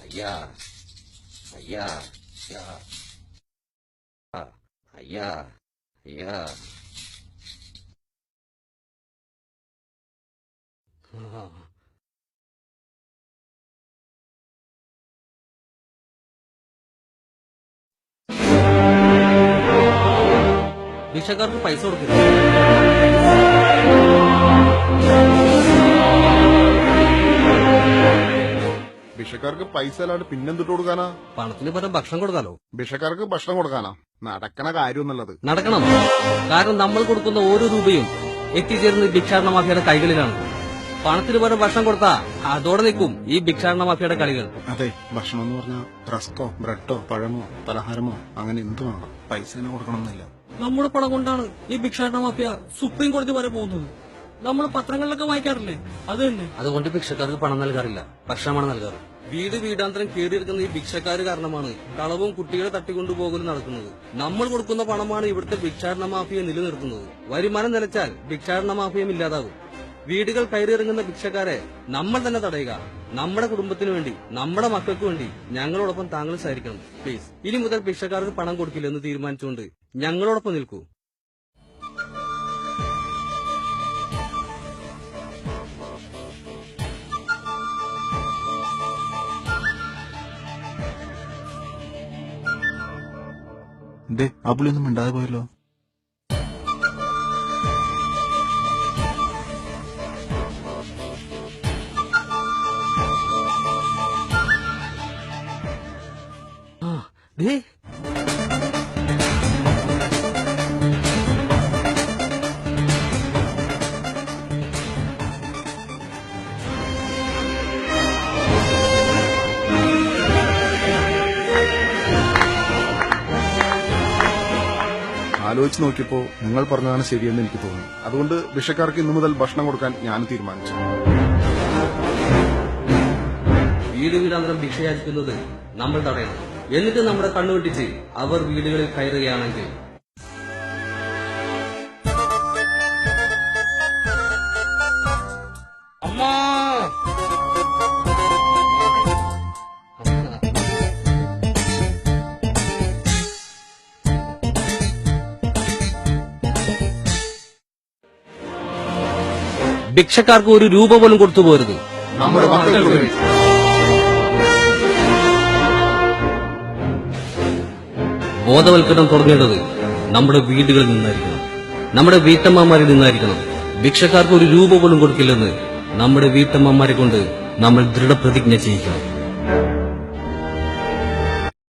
അയ്യാ അയ്യാ അയ്യാ ആ, അയ്യാ അയ്യാ ആ ഭിക്ഷക്കാർക്ക് പൈസ ഭിക്ഷക്കാർക്ക് പൈസ അല്ലാണ്ട് പിന്നെന്തിട്ട് കൊടുക്കാനാ? പണത്തിന് പകരം ഭക്ഷണം കൊടുക്കാലോ? ഭിക്ഷക്കാർക്ക് ഭക്ഷണം കൊടുക്കാനാ? നടക്കണ കാര്യം എന്നുള്ളത്. നടക്കണം. കാരണം നമ്മൾ കൊടുക്കുന്ന ഓരോ രൂപയും എത്തിച്ചേരുന്നത് ഭിക്ഷാടന മാഫിയുടെ കൈകളിലാണ്. പണത്തിന് പകരം ഭക്ഷണം കൊടുത്താ അതോടെ നിൽക്കും ഈ ഭിക്ഷാടന മാഫിയുടെ കളികൾ. അതെ ഭക്ഷണം എന്ന് പറഞ്ഞാൽ റസ്കോ ബ്രെഡോ പഴമോ പലഹാരമോ അങ്ങനെ എന്ത് വേണം? പൈസ തന്നെ കൊടുക്കണമെന്നില്ല. നമ്മുടെ പണം കൊണ്ടാണ് ഈ ഭിക്ഷാടന മാഫിയ സുപ്രീം കോടതി വരെ പോകുന്നത്. നമ്മൾ പത്രങ്ങളിലൊക്കെ വായിക്കാറില്ലേ? അത് തന്നെ. അതുകൊണ്ട് ഭിക്ഷക്കാർക്ക് പണം നൽകാറില്ല. ഭക്ഷണമാണ് നൽകാറ്. വീട് വീടാന്തരം കേറിയിരിക്കുന്ന ഈ ഭിക്ഷക്കാർ കാരണമാണ് കളവും കുട്ടികളെ തട്ടിക്കൊണ്ടുപോകലും നടക്കുന്നത്. നമ്മൾ കൊടുക്കുന്ന പണമാണ് ഇവിടുത്തെ ഭിക്ഷാടന മാഫിയെ നിലനിർത്തുന്നത്. വരുമാനം നിലച്ചാൽ ഭിക്ഷാടന മാഫിയം ഇല്ലാതാകും വീടുകൾ കയറിയിറങ്ങുന്ന ഭിക്ഷക്കാരെ നമ്മൾ തന്നെ തടയുക. നമ്മുടെ കുടുംബത്തിന് വേണ്ടി നമ്മുടെ മക്കൾക്ക് വേണ്ടി ഞങ്ങളോടൊപ്പം താങ്കൾ സഹകരിക്കണം. പ്ലീസ് ഇനി മുതൽ ഭിക്ഷക്കാർക്ക് പണം കൊടുക്കില്ലെന്ന് തീരുമാനിച്ചുകൊണ്ട് ഞങ്ങളോടൊപ്പം നിൽക്കൂ. ദേ ആ പുള്ളിയൊന്നും മിണ്ടാതെ പോയല്ലോ. ദേ ആലോചിച്ച് നോക്കിയപ്പോ നിങ്ങൾ പറഞ്ഞതാണ് ശരിയെന്ന് എനിക്ക് തോന്നി അതുകൊണ്ട് ഭിക്ഷക്കാർക്ക് ഇന്നു മുതൽ ഭക്ഷണം കൊടുക്കാൻ ഞാൻ തീരുമാനിച്ചു. വീട് വീടാന്തരം ഭിക്ഷയാചിക്കുന്നത് നമ്മൾ തടയണം. എന്നിട്ട് നമ്മുടെ കണ്ണുവെട്ടിച്ച് അവർ വീടുകളിൽ കയറുകയാണെങ്കിൽ ഭിക്ഷക്കാർക്ക് ഒരു രൂപ പോലും കൊടുത്തു പോരുത്. ബോധവൽക്കരണം തുടങ്ങേണ്ടത് നമ്മുടെ വീടുകളിൽ നിന്നായിരിക്കണം. നമ്മുടെ വീട്ടമ്മമാരിൽ നിന്നായിരിക്കണം. ഭിക്ഷക്കാർക്ക് ഒരു രൂപ പോലും കൊടുക്കില്ലെന്ന് നമ്മുടെ വീട്ടമ്മമാരെ കൊണ്ട് നമ്മൾ ദൃഢപ്രതിജ്ഞ ചെയ്യിക്കണം.